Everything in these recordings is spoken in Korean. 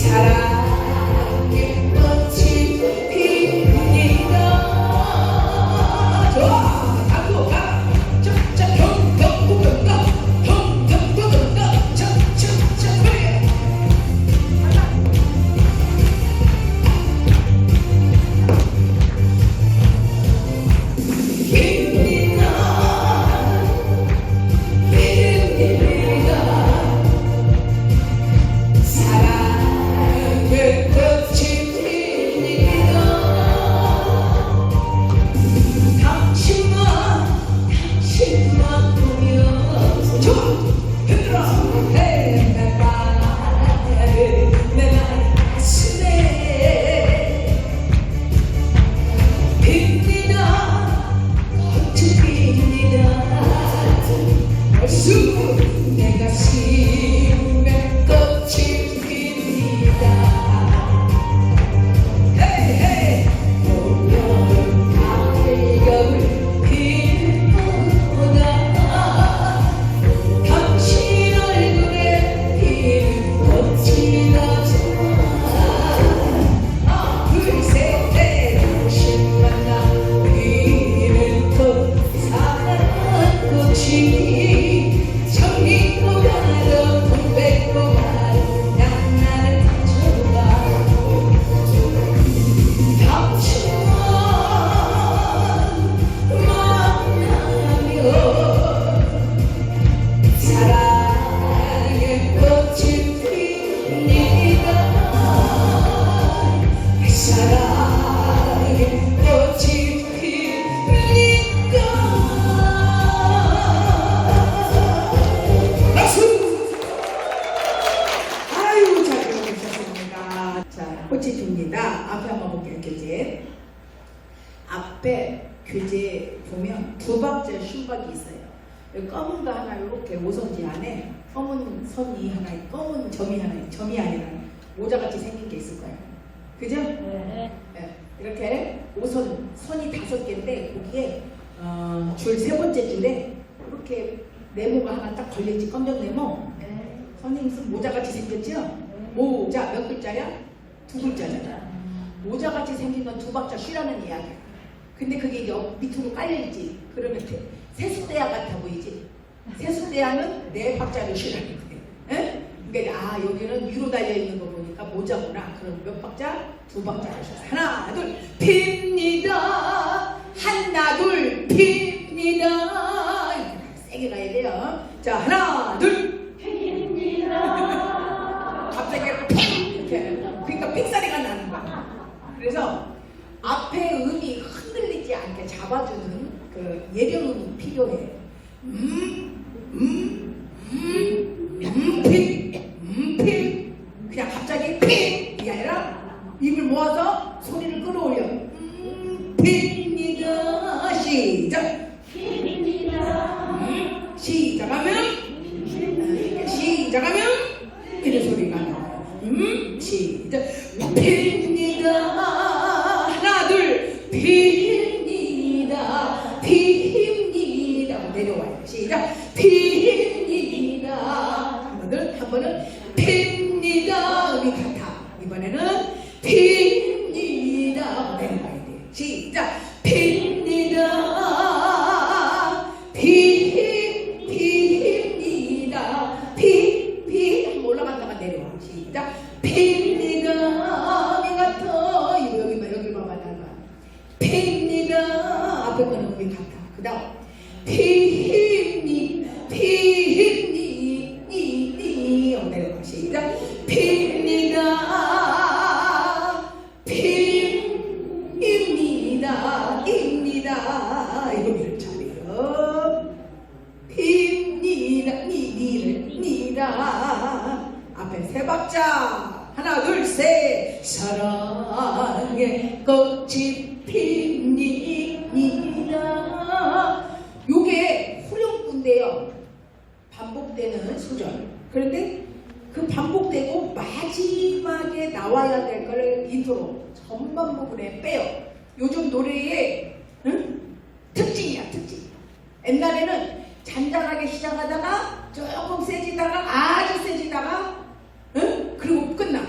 Ceará. 두 박자 슈박이 있어요. 검은 거 하나 이렇게 오선지 안에 검은 선이 하나, 있- 검은 점이 하나, 있- 점이 아니라 모자같이 생긴 게 있을 거예요. 그죠? 네. 네. 이렇게 오선 선이 다섯 개인데 거기에 어, 줄 세 번째 줄에 이렇게 네모가 하나 딱 걸려있지 검정 네모. 네. 선생님 쓴 모자같이 생겼죠? 모자 몇 글자야? 두 글자잖아. 모자같이 생긴 건 두 박자 쉬라는 이야기야. 근데 그게 옆 밑으로 깔려있지. 그러면 돼. 세숫대야 같아 보이지? 세숫대야는 네 박자를 쉬라는 거예요. 예? 그러니까 아 여기는 위로 달려 있는 거 보니까 모자구나. 그럼 몇 박자? 두 박자를 쉬어. 하나 둘 핍니다. 하나 둘 핍니다. 세게 가야 돼요. 자 하나 둘 갑자기 팽 이렇게 그러니까 삑사리가 나는 거야. 그래서 앞에 음이 흔들리지 않게 잡아주는 그 예령음이 필요해. 음, 음, 음, 음, 핍니다. 음이 같아. 이번에는 핍 전반 부분에 빼요. 요즘 노래의 응? 특징이야, 특징. 옛날에는 잔잔하게 시작하다가 조금 세지다가 아주 세지다가 응? 그리고 끝나.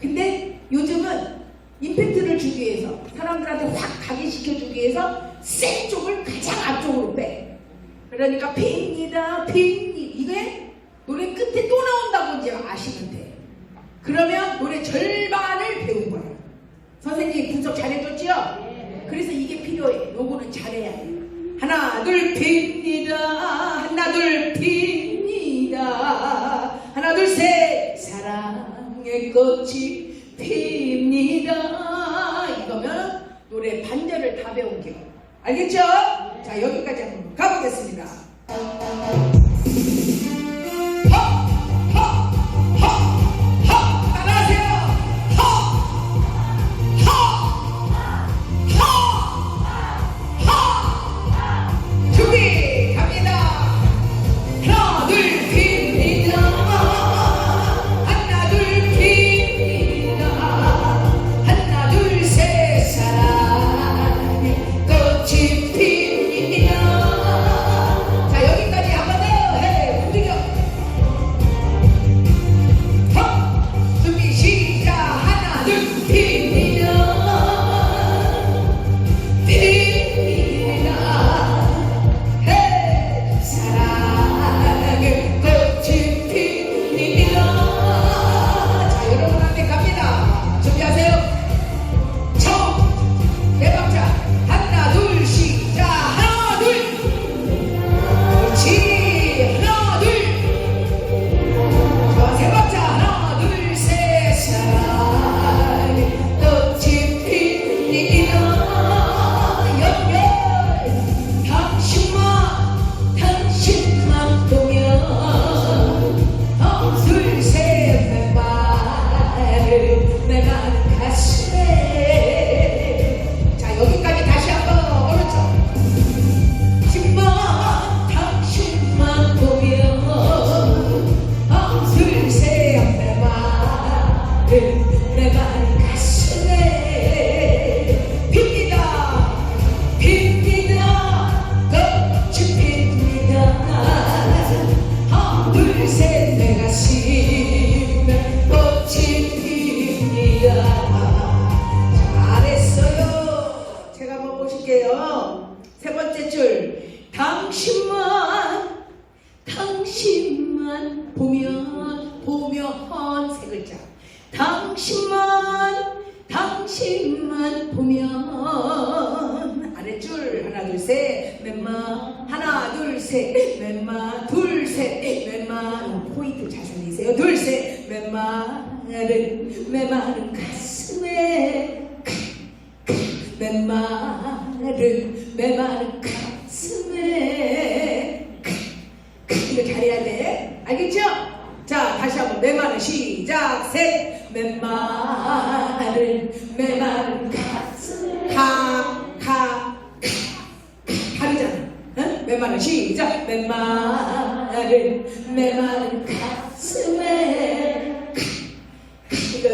근데 요즘은 임팩트를 주기 위해서 사람들한테 확 각인시켜주기 위해서 센 쪽을 가장 앞쪽으로 빼. 그러니까 핍니다, 핍니 이게 노래 끝에 또 나온다고 이제 아시면 돼. 그러면 노래 절반을 배운 거야. 선생님 분석 잘해줬죠? 그래서 이게 필요해. 요거는 잘해야 해. 하나, 둘, 핍니다. 하나, 둘, 핍니다. 하나, 둘, 셋. 사랑의 꽃이 핍니다. 이거면 노래 반절을 다 배운 게. 알겠죠? 자, 여기까지 한번 가보겠습니다. 마른 맨마른 가슴에 맨마른 맨마른 가슴에 이거 잘해야 돼. 알겠죠? 자, 다시 한번 맨마른 시작. 셋. 맨마른 맨마른 가슴 가, 가, 다르잖아. 응? 맨마른 시작. 맨마른 맨마른 가슴에 이거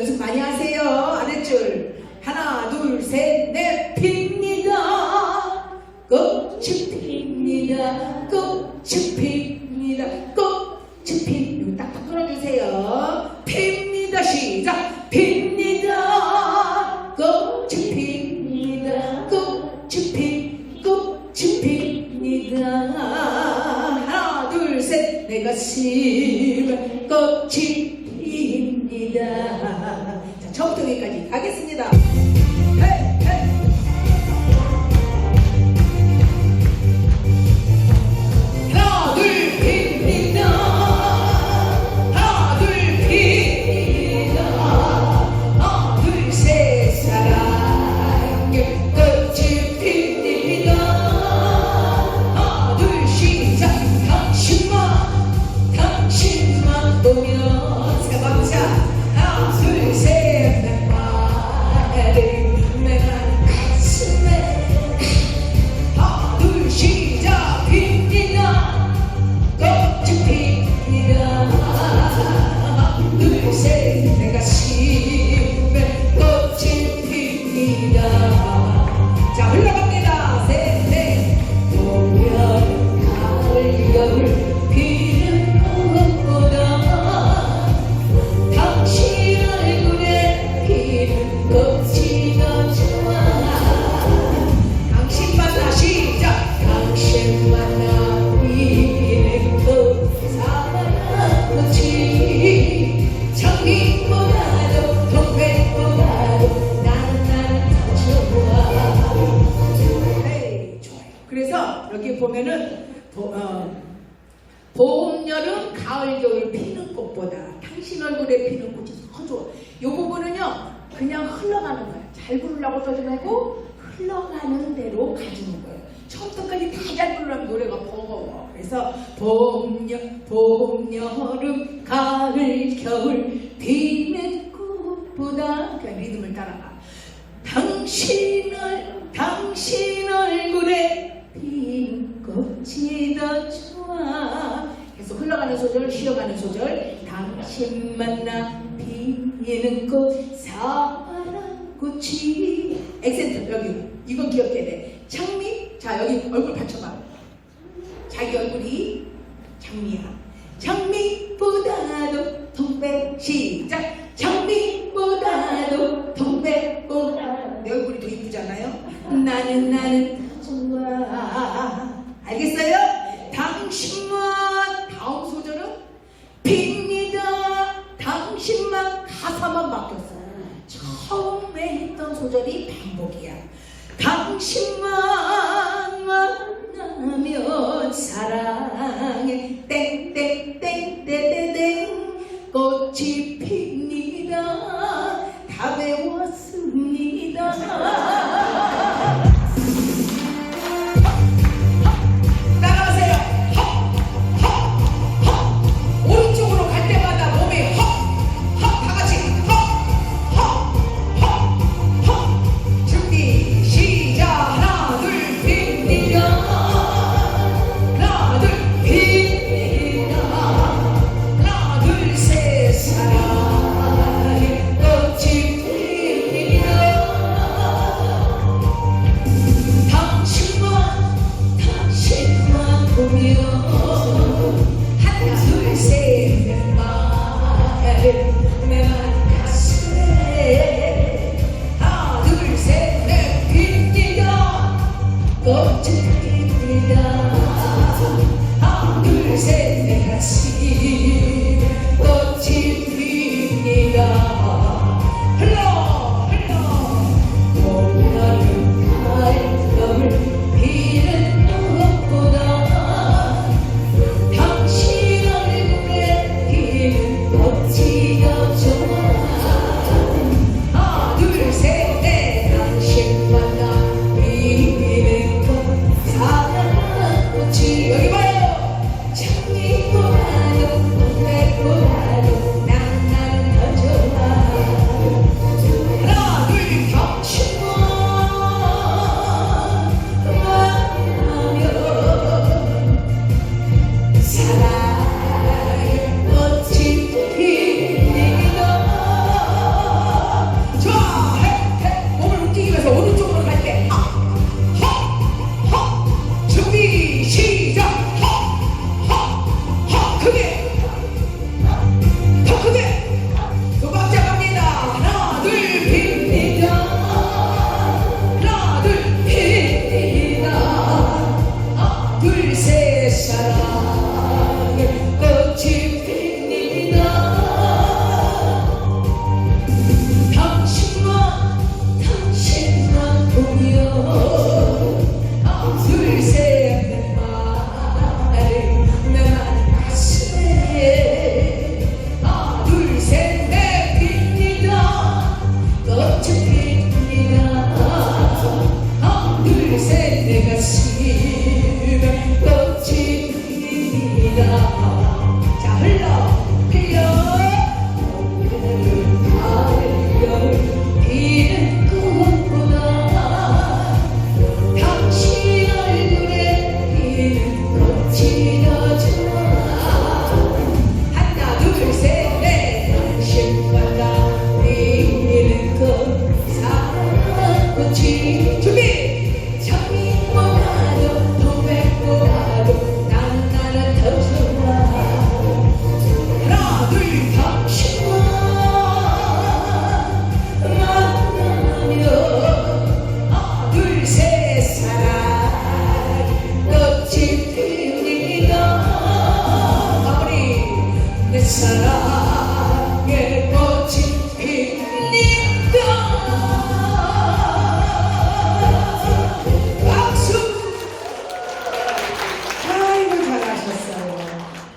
연습 많이 하세요. 아랫줄. 하나, 둘, 셋, 넷, 핍니다. 꽃이 핍니다. 꽃이 핍니다. 꽃이 핍니다. 딱딱 끊어주세요. 핍니다. 시작. 핍니다. 꽃이 핍니다. 꽃이 핍, 꽃이 핍니다. 하나, 둘, 셋. 내 가슴에 꽃이 핍니다. 여기까지 가겠습니다. 떠지 말고 흘러가는 대로 가주는 거예요. 처음부터까지 다 잘 부르려면 노래가 버거워. 그래서 봄, 여, 봄, 여름, 가을, 겨울 피는 꽃보다 그냥 리듬을 따라가. 당신 얼, 당신 얼굴에 피는 꽃이 더 좋아. 계속 흘러가는 소절, 쉬어가는 소절. 당신 만나 피는 꽃, 사랑 꽃이. 액센트, 여기. 이건 기억해야 돼. 장미. 자, 여기 얼굴 받쳐봐. 자기 얼굴이 장미야. 장미보다도 동백 시작. 소절이 반복이야. 당신만 만나면 사랑에 땡땡땡땡땡땡 꽃이 핍니다. 다 배웠습니다.